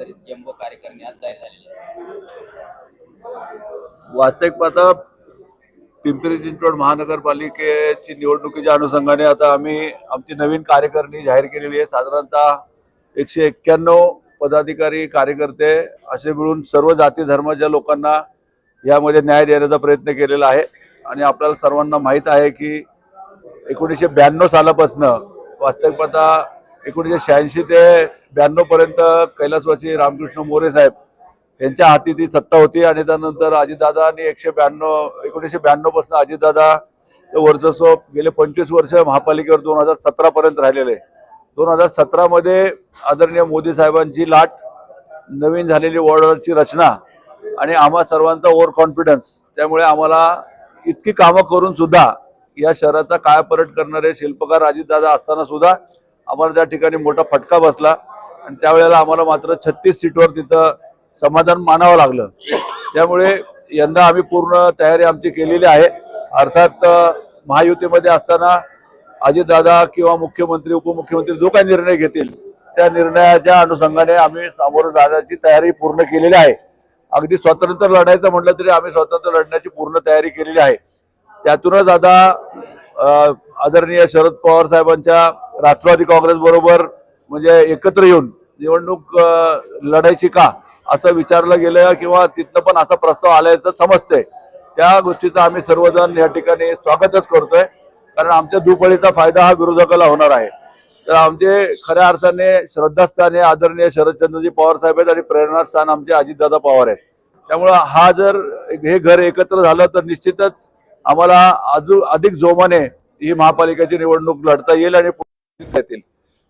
करीत जम्बो कार्यकारिणी आज जाहीर झालेली आहे. वास्तविक पाहता पिंपरी चिंचवड महानगरपालिकेची निवडणुकीच्या अनुषंगाने आता आम्ही आमची नवीन कार्यकारिणी जाहीर केलेली आहे. साधारणतः एकशे एक्क्याण्णव पदाधिकारी कार्यकर्ते असे मिळून सर्व जाती धर्माच्या लोकांना यामध्ये न्याय देण्याचा प्रयत्न केलेला आहे. आणि आपल्याला सर्वांना माहीत आहे की एकोणीसशे ब्याण्णव सालापासनं वास्तविक पाहता एकोणीसशे शहाऐंशी ते ब्याण्णव पर्यंत कैलासवासी रामकृष्ण मोरे साहेब यांच्या हाती ती सत्ता होती आणि त्यानंतर अजितदादांनी एकशे ब्याण्णव एकोणीसशे ब्याण्णवपासून अजितदादा वर्चस्व गेले पंचवीस वर्ष महापालिकेवर दोन हजार सतरा पर्यंत राहिलेले. दोन हजार सतरामध्ये आदरणीय मोदी साहेबांची लाट नवीन झालेली वॉर्डरची रचना आणि आम्हा सर्वांचा ओव्हर कॉन्फिडन्स. त्यामुळे आम्हाला इतकी कामं करून सुद्धा या शहराचा कायापलट करणारे शिल्पकार अजितदादा असताना सुद्धा आम्हाला त्या ठिकाणी मोठा फटका बसला. आणि त्यावेळेला आम्हाला मात्र छत्तीस सीटवर तिथं समाधान मानावं लागलं. त्यामुळे यंदा आम्ही पूर्ण तयारी आमची केलेली आहे. अर्थात महायुतीमध्ये असताना अजितदादा किंवा मुख्यमंत्री उपमुख्यमंत्री जो काही निर्णय घेतील त्या निर्णयाच्या अनुषंगाने आम्ही सामोरं जाण्याची तयारी पूर्ण केलेली आहे. अगदी स्वतंत्र लढायचं म्हटलं तरी आम्ही स्वतंत्र लढण्याची पूर्ण तयारी केलेली आहे. त्यातूनच आता आदरणीय शरद पवार साहेबांच्या राष्ट्रवादी काँग्रेस बरोबर म्हणजे एकत्र येऊन निवडणूक लढायची का असं विचारलं गेलं किंवा तिथनं पण असा प्रस्ताव आल्याचं समजतंय. त्या गोष्टीचं आम्ही सर्वजण या ठिकाणी स्वागतच करतोय. कारण आमच्या दुपळीचा फायदा हा विरोधकाला होणार आहे. तर आमचे खऱ्या अर्थाने श्रद्धास्थान हे आदरणीय शरदचंद्रजी पवार साहेब आहेत आणि प्रेरणास्थान आमचे अजितदादा पवार आहेत. त्यामुळं हा जर हे घर एकत्र झालं तर निश्चितच आम्हाला अजून अधिक जोमाने ही महापालिकेची निवडणूक लढता येईल आणि येतील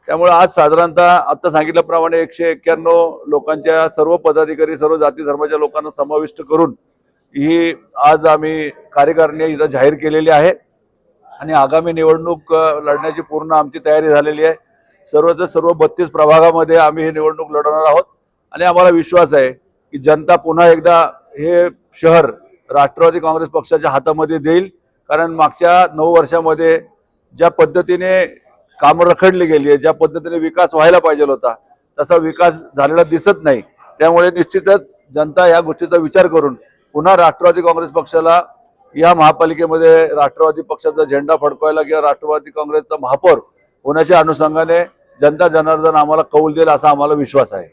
त्यामुळे आज साधारणतः आता सांगितल्याप्रमाणे एकशे एक्क्याण्णव लोकांच्या सर्व पदाधिकारी सर्व जाती धर्माच्या लोकांना समाविष्ट करून ही आज आम्ही कार्यकारिणी इथं जाहीर केलेली आहे. आणि आगामी निवडणूक लढण्याची पूर्ण आमची तयारी झालेली आहे. सर्वच सर्व बत्तीस प्रभागामध्ये आम्ही ही निवडणूक लढवणार आहोत. आणि आम्हाला विश्वास आहे की जनता पुन्हा एकदा हे शहर राष्ट्रवादी काँग्रेस पक्षाच्या हातामध्ये देईल. कारण मागच्या नऊ वर्षामध्ये ज्या पद्धतीने कामं रखडली गेली आहे ज्या पद्धतीने विकास व्हायला पाहिजे होता तसा विकास झालेला दिसत नाही. त्यामुळे निश्चितच जनता या गोष्टीचा विचार करून पुन्हा राष्ट्रवादी काँग्रेस पक्षाला या महापालिकेमध्ये राष्ट्रवादी पक्षाचा झेंडा फडकवायला किंवा राष्ट्रवादी काँग्रेसचा महापौर होण्याच्या अनुषंगाने जनता जनार्दन आम्हाला कौल देईल असा आम्हाला विश्वास आहे.